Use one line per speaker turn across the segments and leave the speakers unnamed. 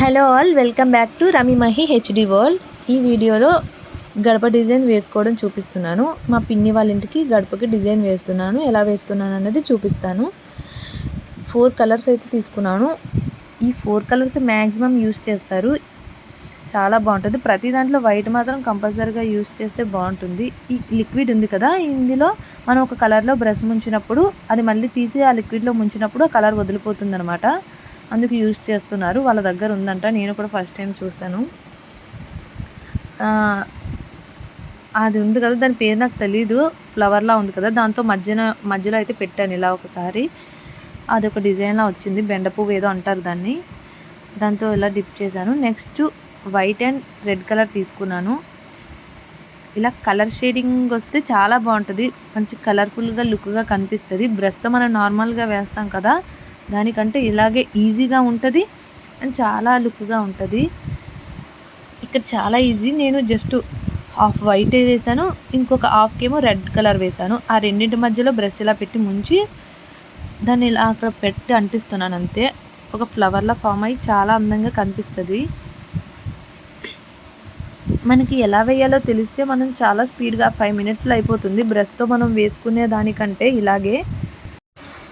Hello all welcome back to Rami Mahi HD world ఈ వీడియోలో గడప డిజైన్ వేసుకోవడం చూపిస్తున్నాను. మా పిన్ని వాళ్ళ ఇంటికి గడపకి డిజైన్ వేస్తున్నాను. ఎలా వేస్తున్నాను అనేది చూపిస్తాను. ఫోర్ కలర్స్ అయితే తీసుకున్నాను. ఈ ఫోర్ కలర్స్ మ్యాక్సిమం యూస్ చేస్తారు. చాలా బాగుంటుంది. ప్రతి దాంట్లో వైట్ మాత్రం కంపల్సరీగా యూస్ చేస్తే బాగుంటుంది. ఈ లిక్విడ్ ఉంది కదా ఇందులో మనం ఒక కలర్లో బ్రష్ ముంచినప్పుడు అది మళ్ళీ తీసి ఆ లిక్విడ్లో ముంచినప్పుడు ఆ కలర్ వదిలిపోతుంది అనమాట అందుకు యూస్ చేస్తున్నారు. వాళ్ళ దగ్గర ఉందంట. నేను కూడా ఫస్ట్ టైం చూశాను. అది ఉంది కదా. దాని పేరు నాకు తెలీదు. ఫ్లవర్లా ఉంది కదా. దాంతో మధ్యన మధ్యలో అయితే పెట్టాను ఇలా ఒకసారి. అది ఒక డిజైన్లా వచ్చింది. బెండ పువ్వు ఏదో అంటారు దాన్ని. దాంతో ఇలా డిప్ చేశాను. Next white and red colour తీసుకున్నాను. ఇలా కలర్ షేడింగ్ వస్తే చాలా బాగుంటుంది. మంచి కలర్ఫుల్గా లుక్గా కనిపిస్తుంది. బ్రష్తో మనం నార్మల్గా వేస్తాం కదా. దానికంటే ఇలాగే ఈజీగా ఉంటుంది అండ్ చాలా లుక్గా ఉంటుంది. ఇక్కడ చాలా ఈజీ. నేను జస్ట్ హాఫ్ వైట్ వేసాను. ఇంకొక హాఫ్కి ఏమో రెడ్ కలర్ వేసాను. ఆ రెండింటి మధ్యలో బ్రష్ ఇలా పెట్టి ముంచి దాన్ని ఇలా అక్కడ పెట్టి అంటిస్తున్నాను అంతే. ఒక ఫ్లవర్లా ఫామ్ అయ్యి చాలా అందంగా కనిపిస్తుంది. మనకి ఎలా వేయాలో తెలిస్తే మనం చాలా స్పీడ్గా ఫైవ్ మినిట్స్లో అయిపోతుంది. బ్రష్తో మనం వేసుకునే దానికంటే ఇలాగే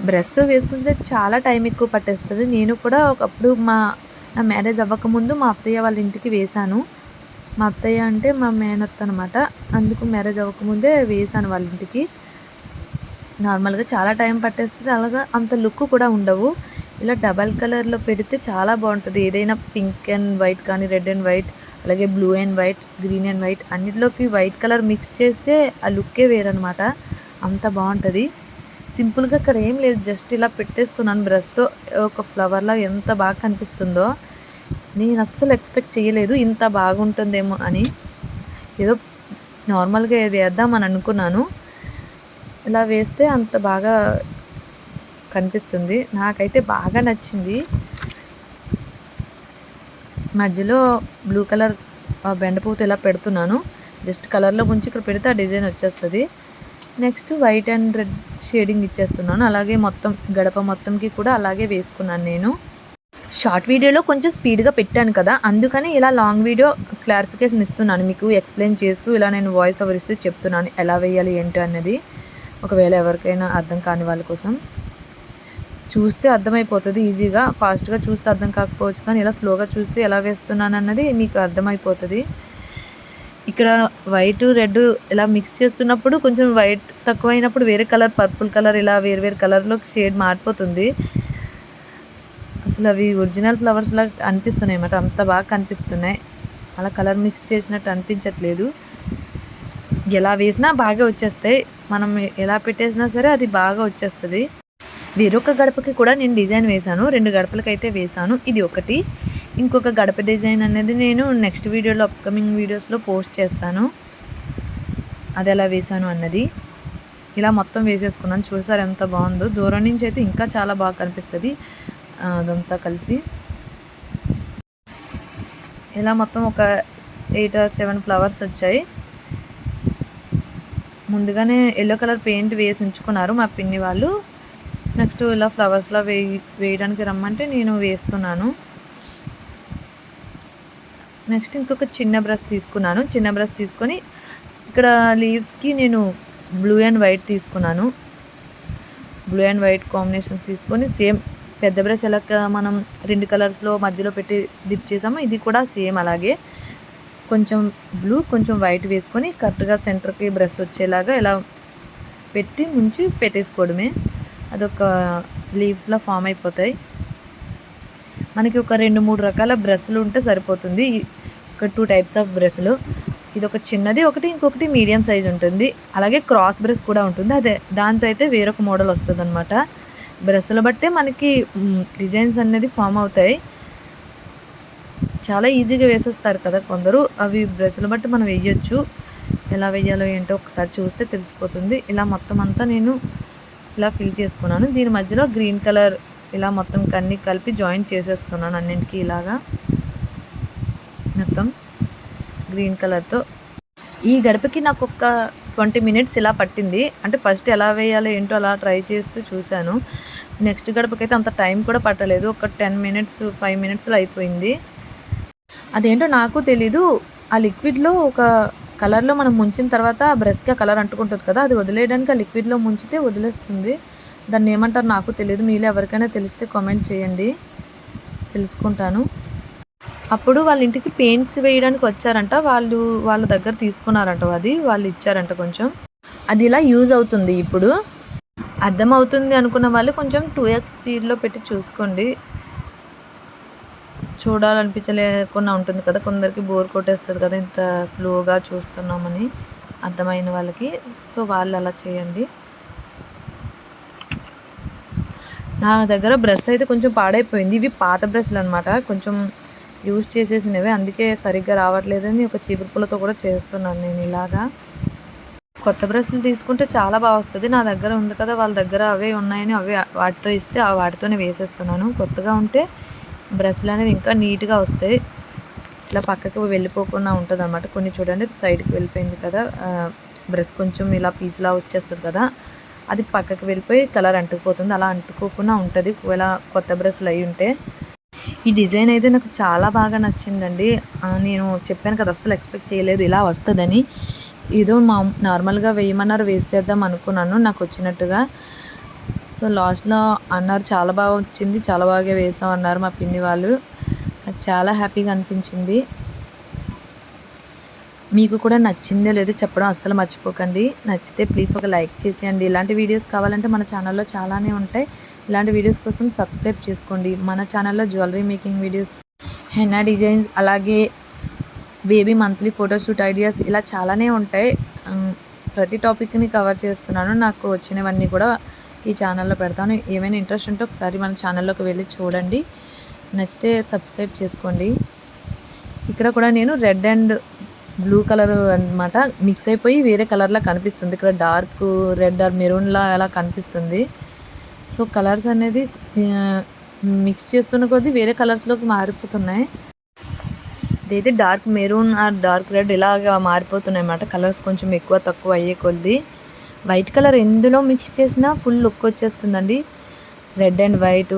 బ్రష్తో వేసుకుంటే చాలా టైం ఎక్కువ పట్టేస్తుంది. నేను కూడా ఒకప్పుడు మా నా మ్యారేజ్ అవ్వకముందు మా అత్తయ్య వాళ్ళ ఇంటికి వేశాను. మా అత్తయ్య అంటే మా మేనత్త అనమాట అందుకు మ్యారేజ్ అవ్వకముందే వేశాను వాళ్ళ ఇంటికి. నార్మల్గా చాలా టైం పట్టేస్తుంది. అలాగా అంత లుక్ కూడా ఉండవు. ఇలా డబల్ కలర్లో పెడితే చాలా బాగుంటుంది. ఏదైనా పింక్ అండ్ వైట్ కానీ రెడ్ అండ్ వైట్ అలాగే blue and white green and white అన్నిటిలోకి white colour mix చేస్తే ఆ లుక్కే వేరనమాట అంత బాగుంటుంది. సింపుల్గా ఇక్కడ ఏం లేదు. జస్ట్ ఇలా పెట్టేస్తున్నాను బ్రష్తో. ఒక ఫ్లవర్లా ఎంత బాగా కనిపిస్తుందో. నేను అస్సలు ఎక్స్పెక్ట్ చేయలేదు ఇంత బాగుంటుందేమో అని. ఏదో నార్మల్గా వేద్దామని అనుకున్నాను. ఇలా వేస్తే అంత బాగా కనిపిస్తుంది. నాకైతే బాగా నచ్చింది. మధ్యలో బ్లూ కలర్ బెండపూత ఇలా పెడుతున్నాను. జస్ట్ కలర్లో ముంచి ఇక్కడ పెడితే ఆ డిజైన్ వచ్చేస్తుంది. Next white and red shading ఇచ్చేస్తున్నాను. అలాగే మొత్తం గడప మొత్తంకి కూడా అలాగే వేసుకున్నాను నేను. షార్ట్ వీడియోలో కొంచెం స్పీడ్గా పెట్టాను కదా అందుకని ఇలా లాంగ్ వీడియో క్లారిఫికేషన్ ఇస్తున్నాను. మీకు ఎక్స్ప్లెయిన్ చేస్తూ ఇలా నేను వాయిస్ ఓవర్ ఇస్తూ చెప్తున్నాను ఎలా వేయాలి ఏంటి అనేది ఒకవేళ ఎవరికైనా అర్థం కాని వాళ్ళ కోసం. చూస్తే అర్థమైపోతుంది ఈజీగా. ఫాస్ట్గా చూస్తే అర్థం కాకపోవచ్చు కానీ ఇలా స్లోగా చూస్తే ఎలా వేస్తున్నాను అన్నది మీకు అర్థమైపోతుంది. ఇక్కడ వైట్ రెడ్ ఇలా మిక్స్ చేస్తున్నప్పుడు కొంచెం వైట్ తక్కువైనప్పుడు వేరే కలర్ పర్పుల్ కలర్ ఇలా వేరు వేరు కలర్లో షేడ్ మారిపోతుంది. అసలు అవి ఒరిజినల్ ఫ్లవర్స్ లా అనిపిస్తున్నాయి అన్నమాట. అంత బాగా కనిపిస్తున్నాయి. అలా కలర్ మిక్స్ చేసినట్టు అనిపించట్లేదు. ఎలా వేసినా బాగా వచ్చేస్తాయి. మనం ఎలా పెట్టేసినా సరే అది బాగా వచ్చేస్తుంది. వేరొక గడపకి కూడా నేను డిజైన్ వేశాను. రెండు గడపలకైతే అయితే వేశాను. ఇది ఒకటి. ఇంకొక గడప డిజైన్ అనేది నేను నెక్స్ట్ వీడియోలో అప్కమింగ్ వీడియోస్లో పోస్ట్ చేస్తాను. అది ఎలా వేశాను అన్నది. ఇలా మొత్తం వేసేసుకున్నాను. చూసారు ఎంత బాగుందో. దూరం నుంచి అయితే ఇంకా చాలా బాగా కనిపిస్తుంది. అదంతా కలిసి. ఇలా మొత్తం ఒక ఎయిట్ సెవెన్ ఫ్లవర్స్ వచ్చాయి. ముందుగానే ఎల్లో కలర్ పెయింట్ వేసి ఉంచుకున్నారు మా పిన్ని వాళ్ళు. నెక్స్ట్ ఇలా ఫ్లవర్స్లో వేయి వేయడానికి రమ్మంటే నేను వేస్తున్నాను. నెక్స్ట్ ఇంకొక చిన్న బ్రష్ తీసుకున్నాను. చిన్న బ్రష్ తీసుకొని ఇక్కడ లీవ్స్కి నేను బ్లూ అండ్ వైట్ తీసుకున్నాను. బ్లూ అండ్ వైట్ కాంబినేషన్స్ తీసుకొని సేమ్ పెద్ద బ్రష్ ఎలా మనం రెండు కలర్స్లో మధ్యలో పెట్టి డిప్ చేసామో ఇది కూడా సేమ్ అలాగే. కొంచెం బ్లూ కొంచెం వైట్ వేసుకొని కరెక్ట్గా సెంటర్కి బ్రష్ వచ్చేలాగా ఇలా పెట్టి ముంచి పెట్టేసుకోవడమే. అదొక లీవ్స్లో ఫామ్ అయిపోతాయి. మనకి ఒక రెండు మూడు రకాల బ్రష్లు ఉంటే సరిపోతుంది. ఒక టూ టైప్స్ ఆఫ్ బ్రష్లు ఇది ఒక చిన్నది ఒకటి ఇంకొకటి మీడియం సైజ్ ఉంటుంది. అలాగే క్రాస్ బ్రష్ కూడా ఉంటుంది. అదే దాంతో అయితే వేరొక మోడల్ వస్తుంది అనమాట బ్రష్లు బట్టే మనకి డిజైన్స్ అనేది ఫామ్ అవుతాయి. చాలా ఈజీగా వేసేస్తారు కదా కొందరు. అవి బ్రష్లు బట్టి మనం వేయొచ్చు. ఎలా వేయాలో ఏంటో ఒకసారి చూస్తే తెలిసిపోతుంది. ఇలా మొత్తం అంతా నేను ఇలా ఫిల్ చేసుకున్నాను. దీని మధ్యలో గ్రీన్ కలర్ ఇలా మొత్తం కన్ని కలిపి జాయిన్ చేసేస్తున్నాను అన్నింటికి ఇలాగా. మొత్తం గ్రీన్ కలర్తో ఈ గడపకి నాకు ఒక ట్వంటీ మినిట్స్ ఇలా పట్టింది. అంటే ఫస్ట్ ఎలా వేయాలో ఏంటో అలా ట్రై చేస్తూ చూశాను. నెక్స్ట్ గడపకైతే అంత టైం కూడా పట్టలేదు. ఒక టెన్ మినిట్స్ ఫైవ్ మినిట్స్లో అయిపోయింది. అదేంటో నాకు తెలీదు. ఆ లిక్విడ్లో ఒక కలర్లో మనం ముంచిన తర్వాత ఆ బ్రష్కి ఆ కలర్ అంటుకుంటుంది కదా అది వదిలేయడానికి ఆ లిక్విడ్లో ముంచితే వదిలేస్తుంది. దాన్ని ఏమంటారు నాకు తెలియదు మీలో ఎవరికైనా తెలిస్తే కామెంట్ చేయండి. తెలుసుకుంటాను. అప్పుడు వాళ్ళ ఇంటికి పెయింట్స్ వేయడానికి వచ్చారంట వాళ్ళు వాళ్ళ దగ్గర తీసుకున్నారంట అది వాళ్ళు ఇచ్చారంట కొంచెం. అది ఇలా యూజ్ అవుతుంది ఇప్పుడు. అర్థం అవుతుంది అనుకున్న వాళ్ళు కొంచెం టూ ఎక్స్ స్పీడ్లో పెట్టి చూసుకోండి. చూడాలనిపించలేకుండా ఉంటుంది కదా. కొందరికి బోర్ కొట్టేస్తుంది కదా. ఇంత స్లోగా చూస్తున్నామని అర్థమైన వాళ్ళకి. సో వాళ్ళు అలా చేయండి. నా దగ్గర బ్రష్ అయితే కొంచెం పాడైపోయింది. ఇవి పాత బ్రష్లు అనమాట కొంచెం యూజ్ చేసేసినవి. అందుకే సరిగ్గా రావట్లేదని ఒక చీపురు పుల్లతో కూడా చేస్తున్నాను నేను ఇలాగా. కొత్త బ్రష్లు తీసుకుంటే చాలా బాగా వస్తుంది. నా దగ్గర ఉంది కదా. వాళ్ళ దగ్గర అవే ఉన్నాయని అవే వాటితో ఇస్తే ఆ వాటితోనే వేసేస్తున్నాను. కొత్తగా ఉంటే బ్రష్లు అనేవి ఇంకా నీట్గా వస్తాయి. ఇలా పక్కకి వెళ్ళిపోకుండా ఉంటుంది అనమాట కొన్ని చూడండి సైడ్కి వెళ్ళిపోయింది కదా బ్రష్ కొంచెం ఇలా పీస్లా వచ్చేస్తుంది కదా అది పక్కకి వెళ్ళిపోయి కలర్ అంటుకుపోతుంది. అలా అంటుకోకుండా ఉంటుంది. ఒకవేళ కొత్త బ్రష్లు అయి ఉంటే. ఈ డిజైన్ అయితే నాకు చాలా బాగా నచ్చిందండి. నేను చెప్పాను కదా అస్సలు ఎక్స్పెక్ట్ చేయలేదు ఇలా వస్తుందని. ఏదో మా నార్మల్గా వేయమన్నారు వేసేద్దాం అనుకున్నాను. నాకు వచ్చినట్టుగా సో లాస్ట్లో అన్నారు చాలా బాగా వచ్చింది చాలా బాగా వేసాం అన్నారు మా పిన్ని వాళ్ళు. నాకు చాలా హ్యాపీగా అనిపించింది. మీకు కూడా నచ్చిందే లేదో చెప్పడం అస్సలు మర్చిపోకండి. నచ్చితే ప్లీజ్ ఒక లైక్ చేసేయండి. ఇలాంటి వీడియోస్ కావాలంటే మన ఛానల్లో చాలానే ఉంటాయి. ఇలాంటి వీడియోస్ కోసం సబ్స్క్రైబ్ చేసుకోండి. మన ఛానల్లో jewellery making videos henna designs అలాగే బేబీ మంత్లీ ఫోటోషూట్ ఐడియాస్ ఇలా చాలానే ఉంటాయి. ప్రతి టాపిక్ని కవర్ చేస్తున్నాను. నాకు వచ్చినవన్నీ కూడా ఈ ఛానల్లో పెడతాను. ఏమైనా ఇంట్రెస్ట్ ఉంటే ఒకసారి మన ఛానల్లోకి వెళ్ళి చూడండి. నచ్చితే సబ్స్క్రైబ్ చేసుకోండి. ఇక్కడ కూడా నేను రెడ్ అండ్ బ్లూ కలర్ అనమాట మిక్స్ అయిపోయి వేరే కలర్లా కనిపిస్తుంది. ఇక్కడ డార్క్ రెడ్ ఆర్ మెరూన్లా అలా కనిపిస్తుంది. సో కలర్స్ అనేది మిక్స్ చేస్తున్న కొద్దీ వేరే కలర్స్లోకి మారిపోతున్నాయి. ఇదైతే dark maroon or dark red ఇలాగా మారిపోతున్నాయి అన్నమాట. కలర్స్ కొంచెం ఎక్కువ తక్కువ అయ్యే కొద్దీ. వైట్ కలర్ ఎందులో మిక్స్ చేసినా ఫుల్ లుక్ వచ్చేస్తుందండి. Red and white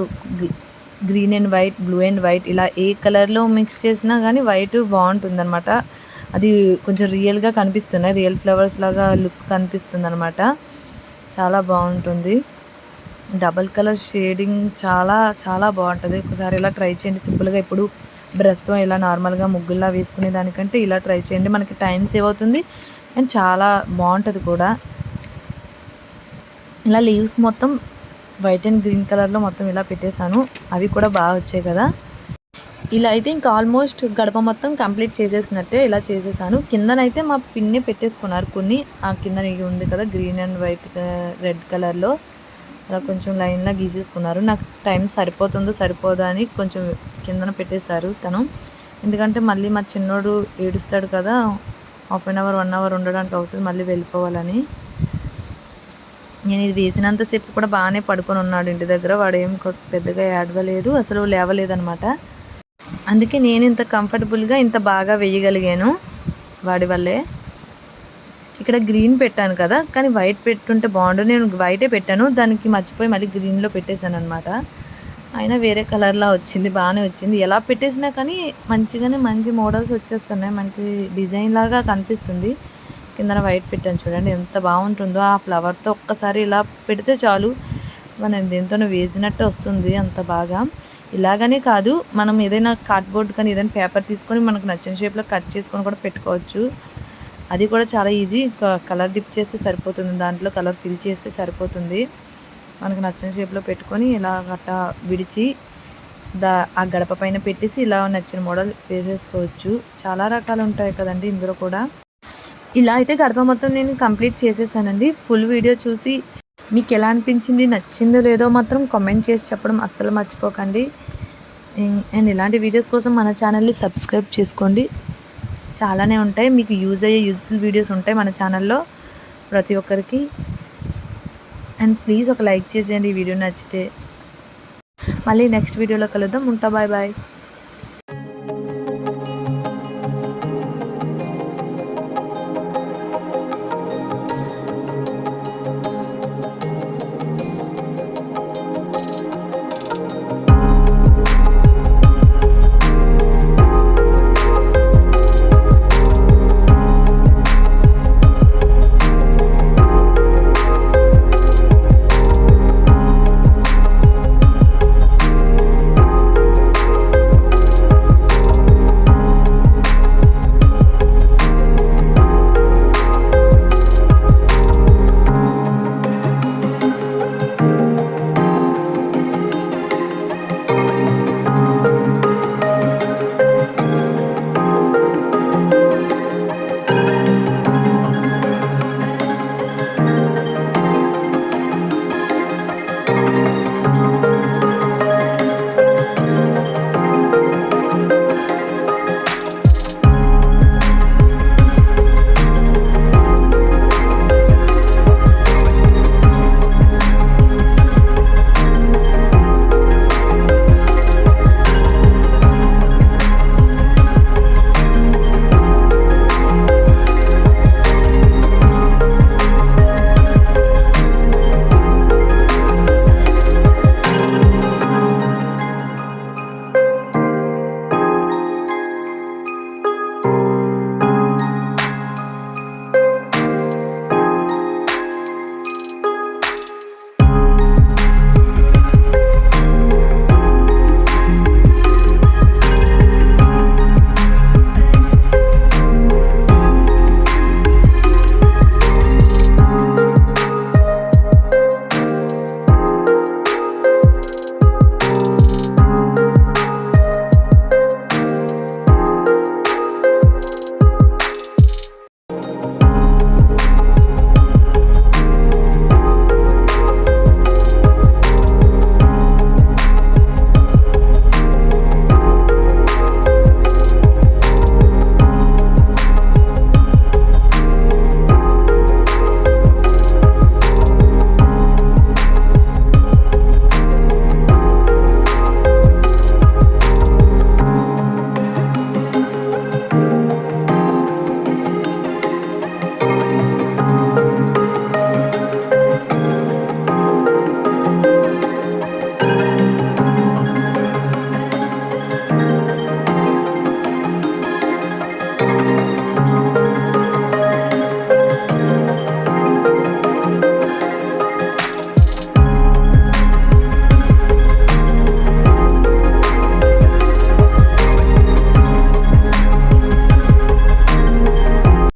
green and white blue and white ఇలా ఏ కలర్లో మిక్స్ చేసినా కానీ వైట్ బాగుంటుంది అనమాట అది కొంచెం రియల్గా కనిపిస్తున్నాయి. రియల్ ఫ్లవర్స్ లాగా లుక్ కనిపిస్తుంది అనమాట చాలా బాగుంటుంది. డబల్ కలర్ షేడింగ్ చాలా చాలా బాగుంటుంది. ఒకసారి ఇలా ట్రై చేయండి. సింపుల్గా ఇప్పుడు బ్రష్తో ఇలా నార్మల్గా ముగ్గుల్లా వేసుకునే దానికంటే ఇలా ట్రై చేయండి. మనకి టైం సేవ్ అవుతుంది. అండ్ చాలా బాగుంటుంది కూడా. ఇలా లీవ్స్ మొత్తం వైట్ అండ్ గ్రీన్ కలర్లో మొత్తం ఇలా పెట్టేశాను. అవి కూడా బాగా వచ్చాయి కదా. ఇలా అయితే ఇంకా ఆల్మోస్ట్ గడప మొత్తం కంప్లీట్ చేసేసినట్టే ఇలా చేసేసాను. కిందనైతే మా పిన్ని పెట్టేసుకున్నారు కొన్ని. ఆ కింద ఉంది కదా గ్రీన్ అండ్ వైట్ రెడ్ కలర్లో అలా కొంచెం లైన్లా గీసేసుకున్నారు. నాకు టైం సరిపోతుందో సరిపోదా అని కొంచెం కిందన పెట్టేశారు తను. ఎందుకంటే మళ్ళీ మా చిన్నోడు ఏడుస్తాడు కదా half an hour one hour ఉండడానికి అవుతుంది మళ్ళీ వెళ్ళిపోవాలని. నేను ఇది వేసినంతసేపు కూడా బాగానే పడుకొని ఉన్నాడు ఇంటి దగ్గర. వాడు ఏం పెద్దగా ఏడవలేదు అసలు లేవలేదనమాట అందుకే నేను ఇంత కంఫర్టబుల్గా ఇంత బాగా వేయగలిగాను వాడి వల్లే. ఇక్కడ గ్రీన్ పెట్టాను కదా కానీ వైట్ పెట్టుంటే బాగుండు. నేను వైటే పెట్టాను దానికి మర్చిపోయి మళ్ళీ గ్రీన్లో పెట్టేశాను అనమాట అయినా వేరే కలర్లా వచ్చింది బాగానే వచ్చింది. ఎలా పెట్టేసినా కానీ మంచిగానే మంచి మోడల్స్ వచ్చేస్తున్నాయి మంచి డిజైన్ లాగా కనిపిస్తుంది. కిందన వైట్ పెట్టాను చూడండి ఎంత బాగుంటుందో ఆ ఫ్లవర్తో ఒక్కసారి ఇలా పెడితే చాలు. మనం దేంతో వేసినట్టు వస్తుంది అంత బాగా. ఇలాగనే కాదు మనం ఏదైనా కార్డ్బోర్డ్ కానీ ఏదైనా పేపర్ తీసుకొని మనకు నచ్చిన షేప్లో కట్ చేసుకొని కూడా పెట్టుకోవచ్చు. అది కూడా చాలా ఈజీ కలర్ డిప్ చేస్తే సరిపోతుంది దాంట్లో కలర్ ఫిల్ చేస్తే సరిపోతుంది. మనకు నచ్చిన షేప్లో పెట్టుకొని ఇలా గట్ట విడిచి దా ఆ గడప పైన పెట్టేసి ఇలా నచ్చిన మోడల్ వేసేసుకోవచ్చు. చాలా రకాలు ఉంటాయి కదండి ఇందులో కూడా. ఇలా అయితే గడప మొత్తం నేను కంప్లీట్ చేసేసానండి. ఫుల్ వీడియో చూసి మీకు ఎలా అనిపించింది నచ్చిందో లేదో మాత్రం కామెంట్ చేసి చెప్పడం అస్సలు మర్చిపోకండి. అండ్ ఇలాంటి వీడియోస్ కోసం మన ఛానల్ని సబ్స్క్రైబ్ చేసుకోండి. చాలానే ఉంటాయి మీకు యూజ్ అయ్యే యూజ్ఫుల్ వీడియోస్ ఉంటాయి మన ఛానల్లో ప్రతి ఒక్కరికి. అండ్ ప్లీజ్ ఒక లైక్ చేసేయండి ఈ వీడియో నచ్చితే. మళ్ళీ నెక్స్ట్ వీడియోలో కలుద్దాం. ఉంటా బాయ్ బాయ్.